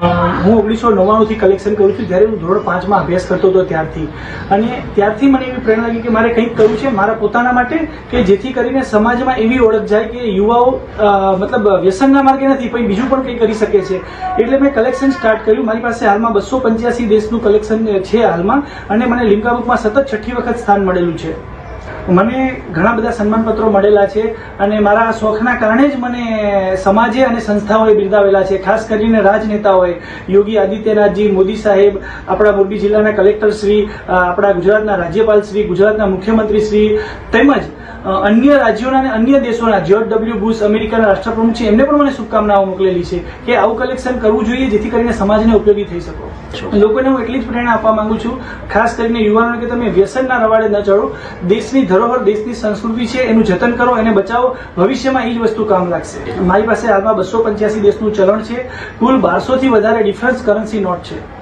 હું ઓગણીસો નવ્વાણુંથી કલેક્શન કરું છું. જ્યારે હું ધોરણ પાંચમાં અભ્યાસ કરતો હતો ત્યારથી. અને ત્યારથી મને એવી પ્રેરણા લાગી કે મારે કંઈક કરવું છે, મારા પોતાના માટે, કે જેથી કરીને સમાજમાં એવી ઓળખ જાય કે યુવાઓ મતલબ વ્યસનના માર્ગે નથી, પણ બીજું પણ કંઈ કરી શકે છે. એટલે મેં કલેક્શન સ્ટાર્ટ કર્યું. મારી પાસે હાલમાં બસો પંચ્યાસી દેશનું કલેક્શન છે હાલમાં. અને મને લિમ્કા બુકમાં સતત છઠ્ઠી વખત સ્થાન મળેલું છે. મને ઘણા બધા સન્માનપત્રો મળેલા છે અને મારા શોખના કારણે જ મને સમાજે અને સંસ્થાઓએ બિરદાવેલા છે. ખાસ કરીને રાજનેતાઓએ. યોગી આદિત્યનાથજી મોદી સાહેબ આપણા મોરબી જિલ્લાના કલેક્ટર શ્રી આપણા ગુજરાતના રાજ્યપાલ શ્રી ગુજરાતના મુખ્યમંત્રી શ્રી તેમજ અન્ય રાજ્યોના અને અન્ય દેશોના જ્યોર્જ ડબલ્યુ બુશ અમેરિકાના રાષ્ટ્રપ્રમુખ છે એમને પણ મને શુભકામનાઓ મોકલેલી છે કે આવું કલેક્શન કરવું જોઈએ જેથી કરીને સમાજને ઉપયોગી થઈ શકો. લોકોને હું એટલી જ પ્રેરણા આપવા માંગુ છું. ખાસ કરીને યુવાનોને કે તમે વ્યસનના રવાડે ન ચડો દેશની ધરોહર દેશની સંસ્કૃતિ છે, એનું જતન કરો, એને બચાવો. ભવિષ્યમાં એ જ વસ્તુ કામ લાગશે. મારી પાસે હાલમાં બસો પંચ્યાસી દેશનું ચલણ છે. કુલ બારસો થી વધારે ડિફરન્સ કરન્સી નોટ છે.